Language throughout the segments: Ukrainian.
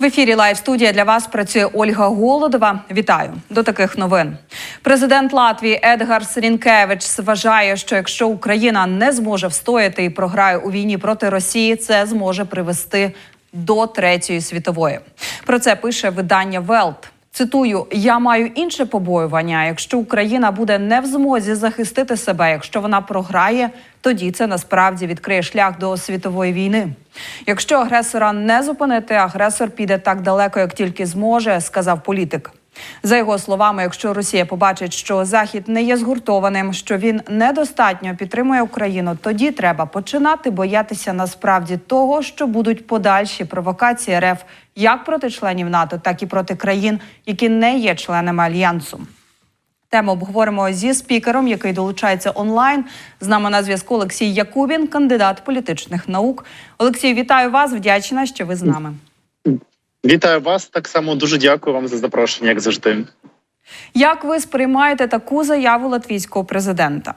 В ефірі Лайв студія для вас працює Ольга Голодова. Вітаю до таких новин. Президент Латвії Едгар Срінкевич вважає, що якщо Україна не зможе встояти і програє у війні проти Росії, це зможе привести до третьої світової. Про це пише видання Велт. Цитую: я маю інше побоювання. Якщо Україна буде не в змозі захистити себе, якщо вона програє, тоді це насправді відкриє шлях до світової війни. Якщо агресора не зупинити, агресор піде так далеко, як тільки зможе, сказав політик. За його словами, якщо Росія побачить, що Захід не є згуртованим, що він недостатньо підтримує Україну, тоді треба починати боятися насправді того, що будуть подальші провокації РФ як проти членів НАТО, так і проти країн, які не є членами альянсу. Тему обговоримо зі спікером, який долучається онлайн. З нами на зв'язку Олексій Якубін, кандидат політичних наук. Олексій, вітаю вас. Вдячна, що ви з нами. Вітаю вас так само. Дуже дякую вам за запрошення, як завжди. Як ви сприймаєте таку заяву латвійського президента?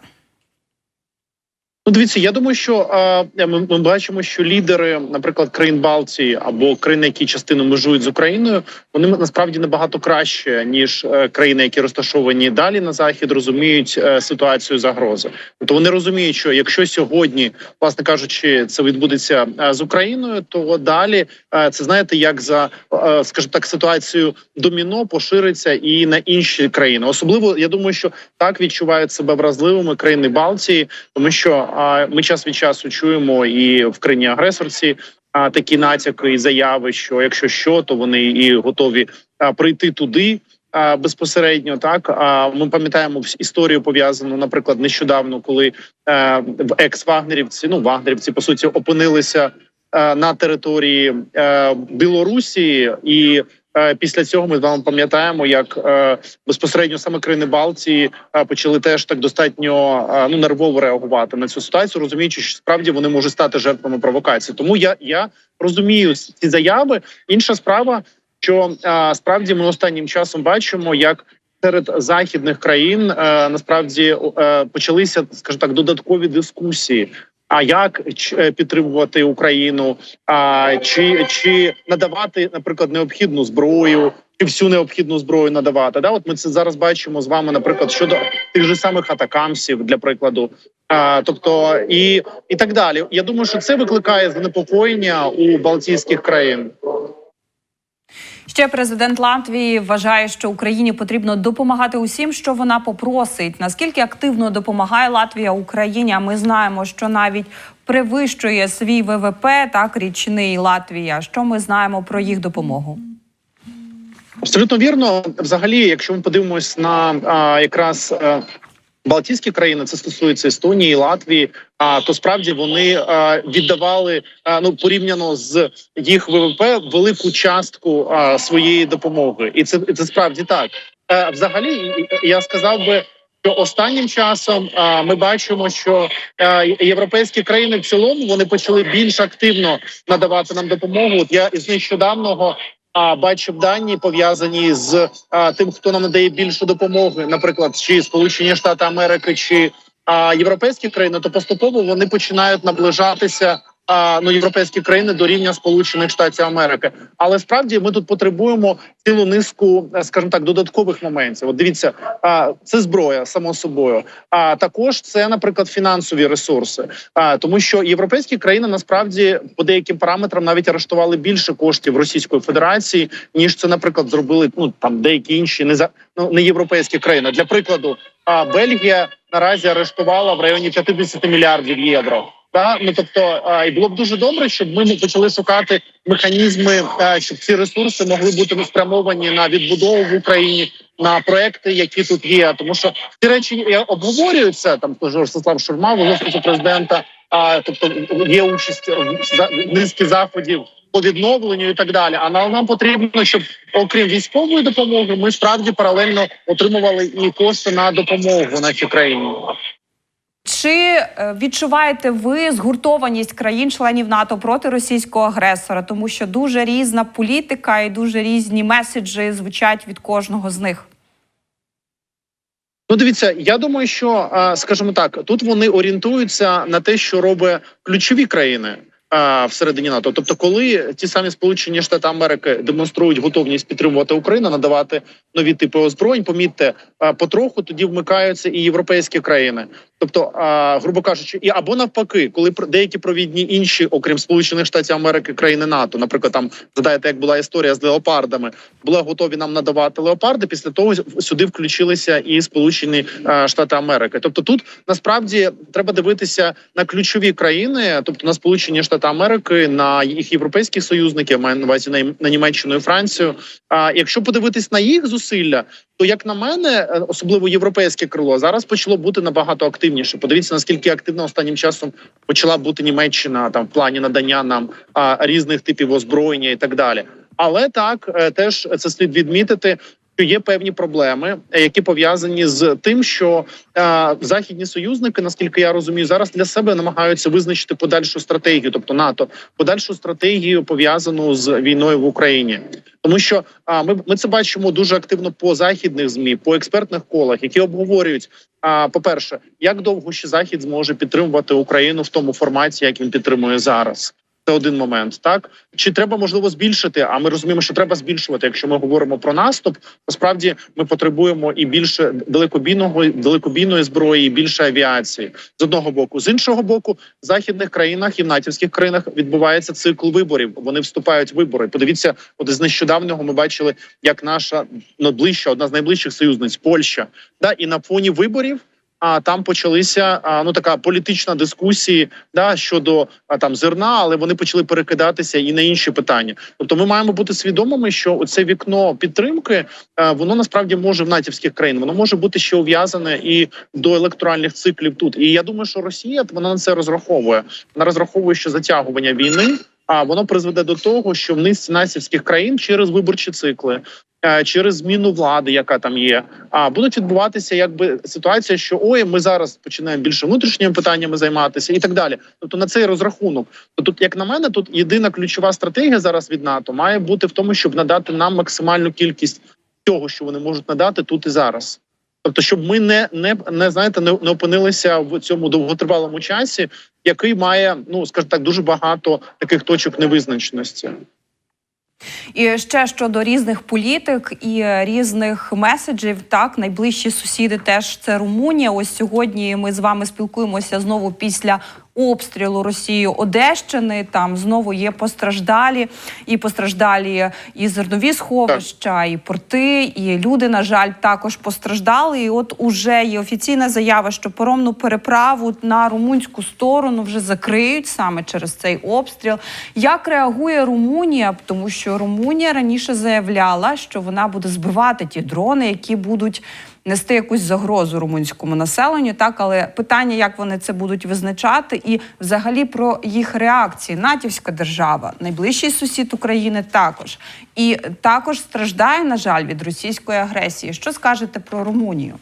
Ну, дивіться, я думаю, що е, ми, ми бачимо, що лідери, наприклад, країн Балтії або країни, які частину межують з Україною, вони насправді набагато краще ніж е, країни, які розташовані далі на захід, розуміють е, ситуацію загрози. Тобто вони розуміють, що якщо сьогодні, власне кажучи, це відбудеться е, з Україною, то далі е, це знаєте, як за е, скажімо так, ситуацію доміно пошириться і на інші країни. Особливо я думаю, що так відчувають себе вразливими країни Балтії, тому що ми час від часу чуємо і в країні агресорці такі натяки і заяви, що якщо що, то вони і готові прийти туди. Безпосередньо так ми пам'ятаємо історію пов'язану, наприклад, нещодавно, коли е, в екс-вагнерівці, ну вагнерівці по суті опинилися е, на території е, Білорусі, і після цього ми з вами пам'ятаємо, як е, безпосередньо саме країни Балтії е, почали теж так достатньо е, ну нервово реагувати на цю ситуацію, розуміючи, що справді вони можуть стати жертвами провокації. Тому я, я розумію ці заяви. Інша справа, що е, справді ми останнім часом бачимо, як серед західних країн е, насправді е, почалися, скажімо так, додаткові дискусії. А як е, підтримувати Україну? А чи, чи надавати, наприклад, необхідну зброю, чи всю необхідну зброю надавати? Да, от ми це зараз бачимо з вами, наприклад, щодо тих же самих атакамсів, для прикладу. А, тобто і, і так далі. Я думаю, що це викликає занепокоєння у Балтійських країн. Ще президент Латвії вважає, що Україні потрібно допомагати усім, що вона попросить. Наскільки активно допомагає Латвія Україні? А ми знаємо, що навіть перевищує свій ВВП, так річний Латвія. Що ми знаємо про їх допомогу? Абсолютно вірно. Взагалі, якщо ми подивимось на а, якраз а, Балтійські країни, це стосується Естонії, Латвії. А то справді вони віддавали ну порівняно з їх ВВП велику частку своєї допомоги, і це, це справді так. Е, взагалі, я сказав би. Що останнім часом ми бачимо, що європейські країни в цілому вони почали більш активно надавати нам допомогу. От я із нещодавного а бачив дані пов'язані з а, тим, хто нам надає більше допомоги, наприклад, чи Сполучені Штати Америки, чи а, європейські країни, то поступово вони починають наближатися. А, ну, європейські країни до рівня Сполучених Штатів Америки, але справді ми тут потребуємо цілу низку, е, скажімо так, додаткових моментів. От дивіться, це зброя, само собою. А також це, наприклад, фінансові ресурси. Тому, що європейські країни насправді по деяким параметрам навіть арештували більше коштів Російської Федерації, ніж це, наприклад, зробили ну там деякі інші не за ну не європейські країни. Для прикладу, а Бельгія наразі арештувала в районі 50 мільярдів євро. Та ну тобто, і було б дуже добре, щоб ми почали шукати механізми, щоб ці ресурси могли бути спрямовані на відбудову в Україні, на проекти, які тут є. Тому що ці речі е, обговорюються там. Ростислав Шурма, в президента. А тобто є участь в низки заходів по відновленню і так далі. А нам потрібно, щоб окрім військової допомоги, ми справді паралельно отримували і кошти на допомогу нашій країні. Чи е, відчуваєте ви згуртованість країн-членів НАТО проти російського агресора, тому що дуже різна політика і дуже різні меседжі звучать від кожного з них? Ну, дивіться, я думаю, що а, скажімо так, тут вони орієнтуються на те, що робить ключові країни. Всередині НАТО. Тобто, коли ті самі Сполучені Штати Америки демонструють готовність підтримувати Україну, надавати нові типи озброєнь, помітьте, потроху тоді вмикаються і європейські країни. Тобто, грубо кажучи, і або навпаки, коли деякі провідні інші, окрім Сполучених Штатів Америки, країни НАТО, наприклад, там згадаєте, як була історія з леопардами, були готові нам надавати леопарди. Після того сюди включилися і Сполучені Штати Америки. Тобто, тут насправді треба дивитися на ключові країни, тобто на Сполучені Штати Америки, на їх європейських союзників, маю на увазі на, Німеччину і Францію. А якщо подивитись на їх зусилля, то як на мене, е, особливо європейське крило, зараз почало бути набагато активніше. Подивіться, наскільки активно останнім часом почала бути Німеччина там в плані надання нам а, різних типів озброєння і так далі. Але так е, теж це слід відмітити. Що є певні проблеми, е, які пов'язані з тим, що е, західні союзники, наскільки я розумію, зараз для себе намагаються визначити подальшу стратегію, тобто НАТО, подальшу стратегію пов'язану з війною в Україні, тому що а, ми, ми це бачимо дуже активно по західних змі, по експертних колах, які обговорюють. А по перше, як довго ще захід зможе підтримувати Україну в тому форматі, як він підтримує зараз. Це один момент, так чи треба можливо збільшити? А ми розуміємо, що треба збільшувати. Якщо ми говоримо про наступ, насправді ми потребуємо і більше далекобійного далекобійної зброї, і більше авіації з одного боку. З іншого боку, в західних країнах і в натівських країнах відбувається цикл виборів. Вони вступають в вибори. Подивіться, от з нещодавнього ми бачили, як наша найближча, одна з найближчих союзниць Польща, да і на фоні виборів. А там почалися а, ну така політична дискусії да щодо а, там зерна, але вони почали перекидатися і на інші питання. Тобто, ми маємо бути свідомими, що це вікно підтримки а, воно насправді може в натівських країн, воно може бути ще ув'язане і до електоральних циклів тут. І я думаю, що Росія вона на це розраховує. Вона розраховує, що затягування війни. А воно призведе до того, що в низці натівських країн через виборчі цикли, через зміну влади, яка там є, а будуть відбуватися якби ситуація, що ой, ми зараз починаємо більше внутрішніми питаннями займатися, і так далі. Тобто на цей розрахунок, то тут, як на мене, тут єдина ключова стратегія зараз від НАТО має бути в тому, щоб надати нам максимальну кількість того, що вони можуть надати тут і зараз. Тобто, щоб ми не не, не знаєте, не, не опинилися в цьому довготривалому часі, який має, ну скажімо так, дуже багато таких точок невизначеності. І ще щодо різних політик і різних меседжів, так найближчі сусіди теж це Румунія. Ось сьогодні ми з вами спілкуємося знову після обстрілу Росією Одещини. Там знову є постраждалі, і постраждалі і зернові сховища, і порти, і люди, на жаль, також постраждали. І от уже є офіційна заява, що поромну переправу на румунську сторону вже закриють саме через цей обстріл. Як реагує Румунія? Тому що Румунія раніше заявляла, що вона буде збивати ті дрони, які будуть нести якусь загрозу румунському населенню. Так, але питання, як вони це будуть визначати, і взагалі про їх реакції. Натівська держава, найближчий сусід України, також і також страждає, на жаль, від російської агресії. Що скажете про Румунію?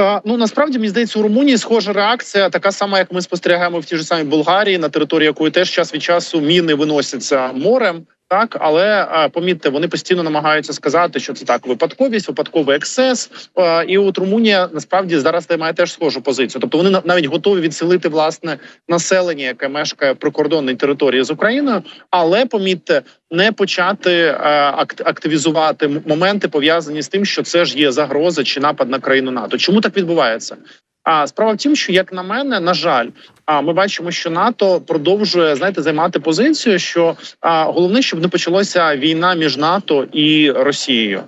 Е, Ну насправді мені здається, у Румунії схожа реакція, така сама, як ми спостерігаємо в тій ж самій Болгарії, на території якої теж час від часу міни виносяться морем. Так, але е, помітьте, вони постійно намагаються сказати, що це так випадковість, випадковий ексцес. Е, І от Румунія насправді зараз займає теж схожу позицію. Тобто вони навіть готові відселити власне населення, яке мешкає прикордонній території з Україною, але помітьте, не почати е, акт- активізувати моменти пов'язані з тим, що це ж є загроза чи напад на країну НАТО. Чому так відбувається? А справа в тім, що як на мене, на жаль, а ми бачимо, що НАТО продовжує знаєте займати позицію, що а, головне, щоб не почалася війна між НАТО і Росією,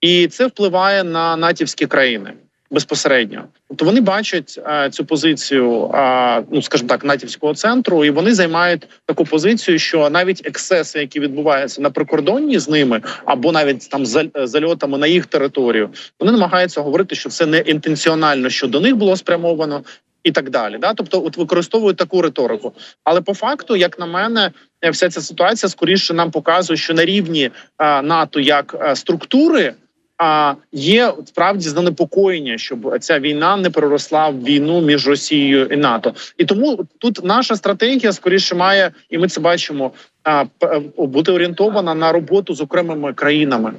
і це впливає на натівські країни безпосередньо. Тобто вони бачать е, цю позицію, е, ну скажімо так, натівського центру, і вони займають таку позицію, що навіть ексеси, які відбуваються на прикордонні з ними, або навіть там за зальотами на їх територію, вони намагаються говорити, що це не інтенціонально, що до них було спрямовано. І так далі, да, тобто, от використовують таку риторику. Але по факту, як на мене, е, вся ця ситуація скоріше нам показує, що на рівні е, НАТО як е, структури а є справді занепокоєння, щоб ця війна не переросла в війну між Росією і НАТО. І тому тут наша стратегія скоріше має, і ми це бачимо, а, бути орієнтована на роботу з окремими країнами.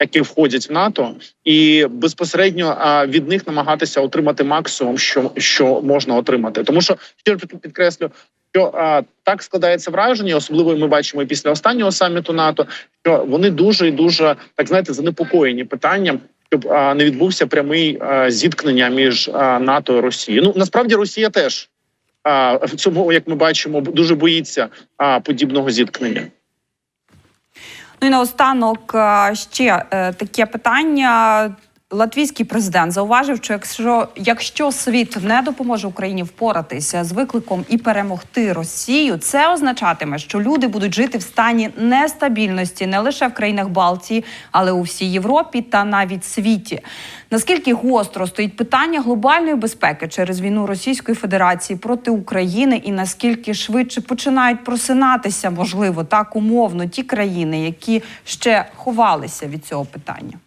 Які входять в НАТО, і безпосередньо від них намагатися отримати максимум, що що можна отримати, тому що ще підкреслю, що а, так складається враження, особливо ми бачимо і після останнього саміту НАТО, що вони дуже і дуже так знаєте занепокоєні питанням. Щоб а, не відбувся прямий а, зіткнення між а, НАТО і Росією. Ну насправді Росія теж а, в цьому, як ми бачимо, дуже боїться а, подібного зіткнення. Ну і наостанок ще е, таке питання. Латвійський президент зауважив, що якщо, якщо світ не допоможе Україні впоратися з викликом і перемогти Росію, це означатиме, що люди будуть жити в стані нестабільності не лише в країнах Балтії, але у всій Європі та навіть світі. Наскільки гостро стоїть питання глобальної безпеки через війну Російської Федерації проти України, і наскільки швидше починають просинатися, можливо, так умовно ті країни, які ще ховалися від цього питання?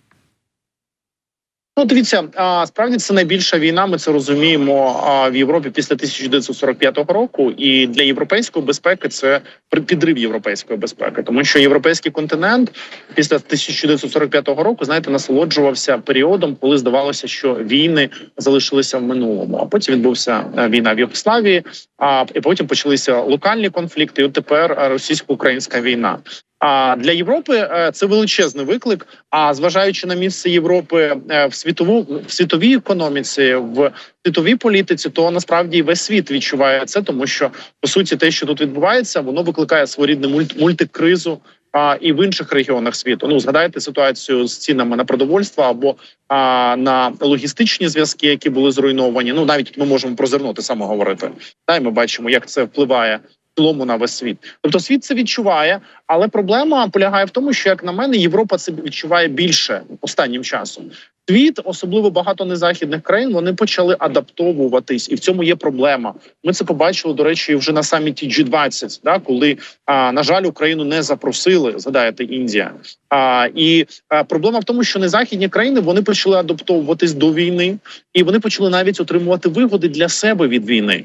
Ну, дивіться, справді це найбільша війна. Ми це розуміємо в Європі після 1945 року. І для європейської безпеки це підрив європейської безпеки, тому що європейський континент після 1945 року, знаєте, насолоджувався періодом, коли здавалося, що війни залишилися в минулому. А потім відбувся е, війна в Югославії. А і потім почалися локальні конфлікти. І от тепер російсько-українська війна. А для Європи е, це величезний виклик. А зважаючи на місце Європи е, в світову в світовій економіці, в світовій політиці, то насправді весь світ відчуває це, тому що по суті те, що тут відбувається, воно викликає своєрідну мульт, мультикризу. А і в інших регіонах світу ну згадайте ситуацію з цінами на продовольство або а, на логістичні зв'язки, які були зруйновані. Ну навіть ми можемо про зерно те саме говорити. Та й ми бачимо, як це впливає цілому на весь світ. Тобто світ це відчуває, але проблема полягає в тому, що як на мене, Європа це відчуває більше останнім часом. Світ, особливо багато незахідних країн, вони почали адаптовуватись, і в цьому є проблема. Ми це побачили до речі вже на саміті G20, да, коли а, на жаль Україну не запросили. Згадаєте, Індія. А, і а, проблема в тому, що незахідні країни вони почали адаптовуватись до війни, і вони почали навіть отримувати вигоди для себе від війни.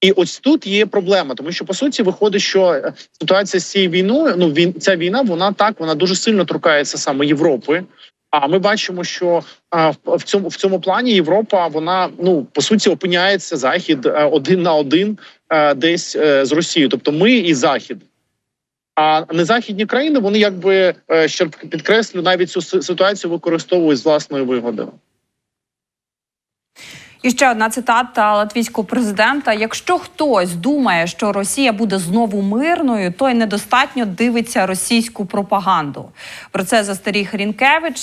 І ось тут є проблема, тому що по суті виходить, що е, ситуація з цією війною, ну він ця війна, вона так вона дуже сильно торкається саме Європи. А ми бачимо, що в- цьому в цьому плані Європа вона ну по суті опиняється захід е, один на один е, десь з Росією, тобто ми і захід. А незахідні країни вони якби ще підкреслю навіть цю ситуацію використовують з власної вигоди. І ще одна цитата латвійського президента: якщо хтось думає, що Росія буде знову мирною, той недостатньо дивиться російську пропаганду. Про це застеріг Рінкевич.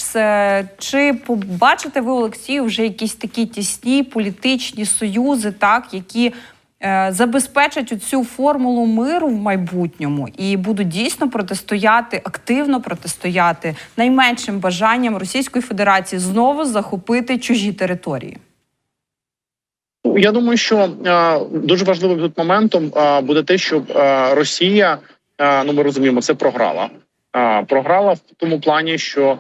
Чи побачите ви Олексію вже якісь такі тісні політичні союзи, так які е, забезпечать цю формулу миру в майбутньому і будуть дійсно протистояти активно протистояти найменшим бажанням Російської Федерації знову захопити чужі території? Ну, Я думаю, що е, дуже важливим тут моментом е, буде те, щоб е, Росія, ну ми розуміємо, це програла. Програла в тому плані, що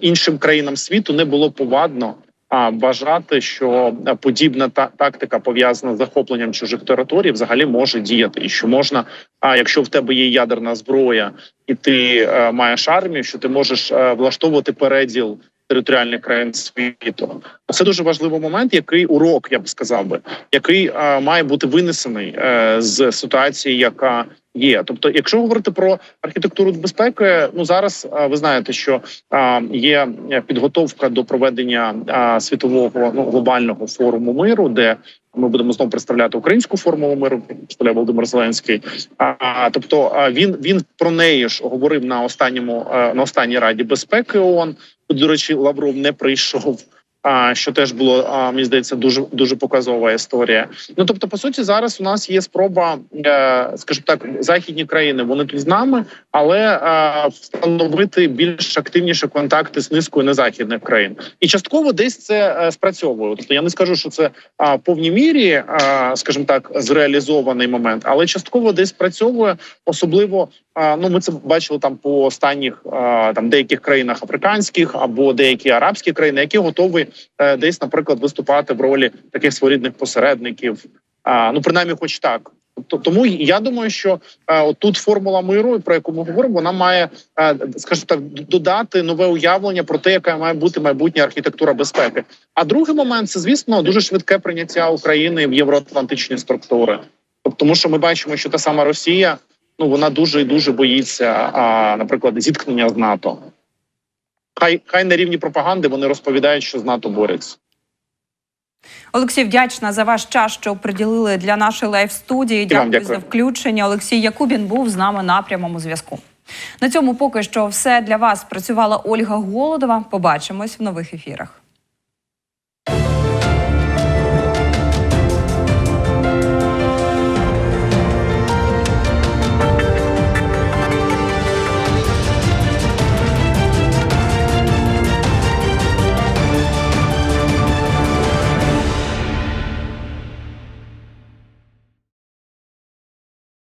іншим країнам світу не було повадно а вважати, що подібна та тактика пов'язана з захопленням чужих територій, взагалі може діяти, і що можна, а якщо в тебе є ядерна зброя, і ти маєш армію, що ти можеш влаштовувати переділ територіальних країн світу. Це дуже важливий момент, який урок, я б сказав би, який е, має бути винесений е, з ситуації, яка є. Тобто, якщо говорити про архітектуру безпеки, ну зараз е, ви знаєте, що е, є підготовка до проведення е, світового ну глобального форуму миру, де ми будемо знову представляти українську формулу миру. представляє Володимир Зеленський. А тобто, він він про неї ж говорив на останньому е, на останній раді безпеки ООН. До речі, Лавров не прийшов. А що теж було а, мені здається дуже дуже показова історія. Ну тобто, по суті, зараз у нас є спроба, е, скажімо так, західні країни вони тут з нами, але е, встановити більш активніші контакти з низкою незахідних країн, і частково десь це е, спрацьовує. Тобто я не скажу, що це в повній мірі, скажімо так, зреалізований момент, але частково десь спрацьовує, особливо. Ну, ми це бачили там по останніх там деяких країнах африканських або деякі арабські країни, які готові е, десь, наприклад, виступати в ролі таких своєрідних посередників. Ну принаймні, хоч так. Тому я думаю, що е, тут формула миру, про яку ми говоримо, вона має, е, скажімо так, додати нове уявлення про те, яка має бути майбутня архітектура безпеки. А другий момент це, звісно, дуже швидке прийняття України в євроатлантичні структури. Тобто, тому що ми бачимо, що та сама Росія ну вона дуже і дуже боїться, а, наприклад, зіткнення з НАТО. Хай хай на рівні пропаганди вони розповідають, що з НАТО борються. Олексій, вдячна за ваш час, що приділили для нашої лайв студії. Дякую, дякую. за включення. Олексій Якубін був з нами на прямому зв'язку. На цьому поки що все для вас працювала Ольга Голодова. Побачимось в нових ефірах.